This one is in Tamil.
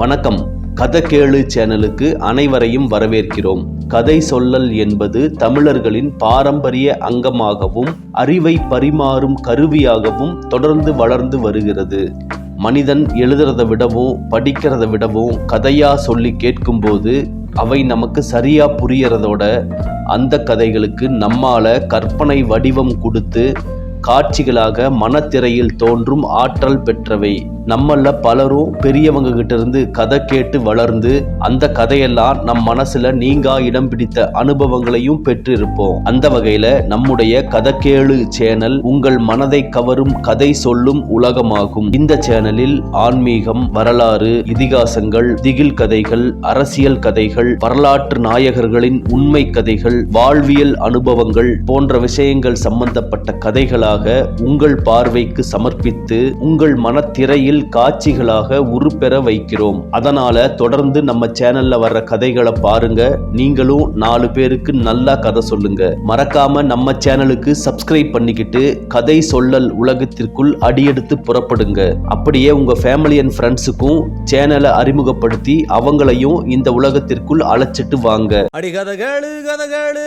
வணக்கம். கதை கேளு சேனலுக்கு அனைவரையும் வரவேற்கிறோம். கதை சொல்லல் என்பது தமிழர்களின் பாரம்பரிய அங்கமாகவும் அறிவை பரிமாறும் கருவியாகவும் தொடர்ந்து வளர்ந்து வருகிறது. மனிதன் எழுதுறதை விடவும் படிக்கிறத விடவும் கதையா சொல்லி கேட்கும்போது அவை நமக்கு சரியா புரியறதோட அந்த கதைகளுக்கு நம்மால கற்பனை வடிவம் கொடுத்து காட்சிகளாக மனத்திரையில் தோன்றும் ஆற்றல் பெற்றவை. நம்மள பலரும் பெரியவங்க கிட்ட இருந்து கதை கேட்டு வளர்ந்து அந்த கதையெல்லாம் நம் மனசுல நீங்கா இடம் பிடித்த அனுபவங்களையும் பெற்றிருப்போம். அந்த வகையில நம்முடைய கதை கேளு சேனல் உங்கள் மனதை கவரும் கதை சொல்லும் உலகமாகும். இந்த சேனலில் ஆன்மீகம் வரலாறு இதிகாசங்கள் திகில் கதைகள் அரசியல் கதைகள் வரலாற்று நாயகர்களின் உண்மை கதைகள் வாழ்வியல் அனுபவங்கள் போன்ற விஷயங்கள் சம்பந்தப்பட்ட கதைகளாக உங்கள் பார்வைக்கு சமர்ப்பித்து உங்கள் மனத்திரையில் காட்சிகளாக உருப்பெற வைக்கிறோம். அதனால தொடர்ந்து நம்ம சேனல்ல வர்ற கதைகளை பாருங்க. நீங்களும் நாலு பேருக்கு நல்லா கதை சொல்லுங்க. மறக்காம நம்ம சேனலுக்கு சப்ஸ்கிரைப் பண்ணிக்கிட்டு கதை சொல்லல் உலகத்திற்குள் அடியெடுத்து புறப்படுங்க. அப்படியே உங்க ஃபேமிலி அண்ட் ஃப்ரெண்ட்ஸுக்கும் சேனலை அறிமுகப்படுத்தி அவங்களையும் இந்த உலகத்திற்குள் அழைச்சிட்டு வாங்க. அடி கதை கேளு கதை கேளு